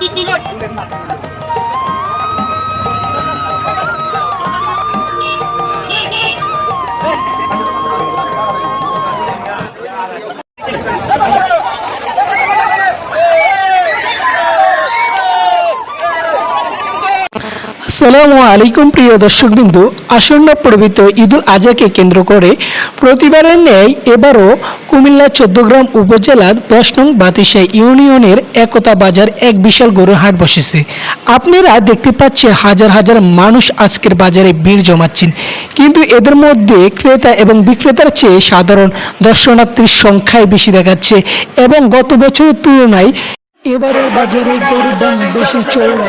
你你你你 আসসালামু আলাইকুম প্রিয় দর্শকবিন্দু, আসন্ন পবিত্র ঈদুল আজহাকে কেন্দ্র করে প্রতিবারের ন্যায় এবারও কুমিল্লা চোদ্দগ্রাম উপজেলার দশ নং বাতিশা ইউনিয়নের একতা বাজার এক বিশাল গরুর হাট বসেছে। আপনারা দেখতে পাচ্ছেন হাজার হাজার মানুষ আজকের বাজারে ভিড় জমাচ্ছেন। কিন্তু এদের মধ্যে ক্রেতা এবং বিক্রেতার চেয়ে সাধারণ দর্শনার্থীর সংখ্যাই বেশি দেখাচ্ছে এবং গত বছরের তুলনায় এবারের বাজারে গরুর দাম বেশি চড়া।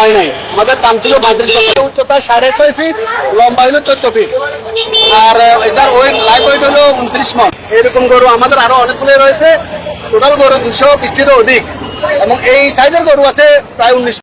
হয় নাই। আমাদের ছিল সাড়ে ছয় ফিট লম্বা চোদ্দ ফিট আর এটার ওয়েট উনত্রিশ মন। এরকম গরু আমাদের আরও অনেকগুলো রয়েছে। টোটাল গরু দুশো বিশটিরও অধিক। এবং এই সাইজের গরু আছে প্রায় উনিশ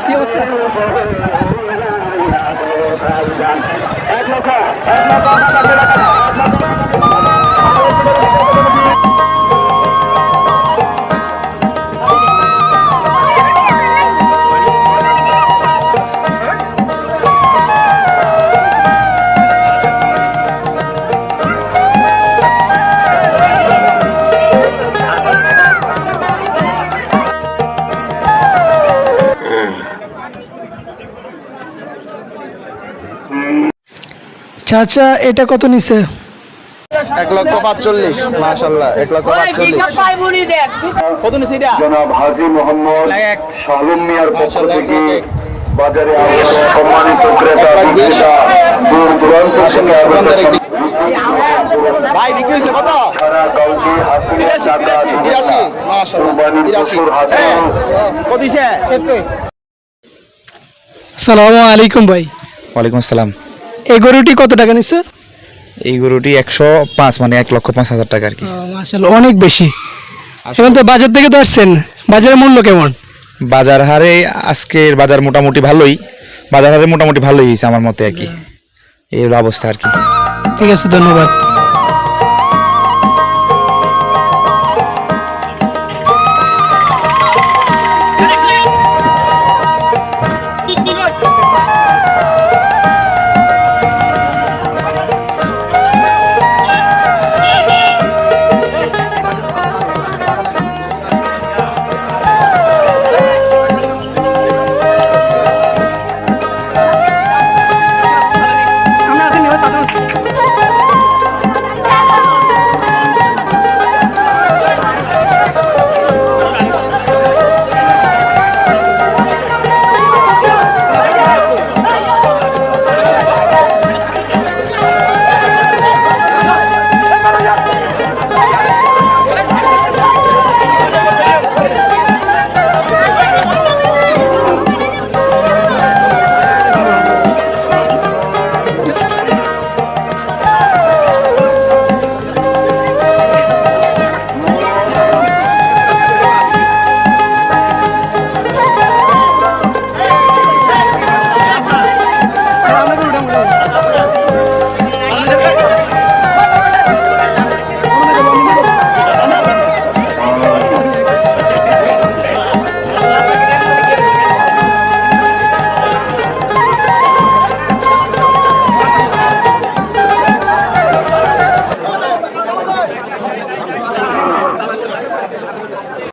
কি অবস্থা? এক লক্ষ এক লক্ষ চাচা এটা কত নিছে? এক লক্ষ পাঁচচল্লিশ মাসাল্লাহ এক লক্ষ পাঁচচল্লিশ। কত নিচ্ছে এটা? জনাব হাজি মোহাম্মদ শালুম মিয়ার পক্ষ থেকে বাজারে সম্মানিত ক্রেতা বিক্রেতা দূর দূরান্ত থেকে আগত ভাই বিক্রি হয়েছে কত? কত দিছে? সালামু আলাইকুম ভাই। ওয়ালাইকুম আসসালাম। এই গরুটি কত টাকা নিছে? এই গরুটি একশো পাঁচ মানে এক লক্ষ পাঁচ হাজার টাকা আর কি। মাশাআল্লাহ অনেক বেশি। এখন তো বাজার থেকে তো আসছেন বাজারের মূল্য কেমন? বাজার হারে আজকের বাজার মোটামুটি ভালোই বাজার হারে মোটামুটি ভালোই হয়েছে আমার মতে আর কি। এই অবস্থা আর কি। ঠিক আছে ধন্যবাদ।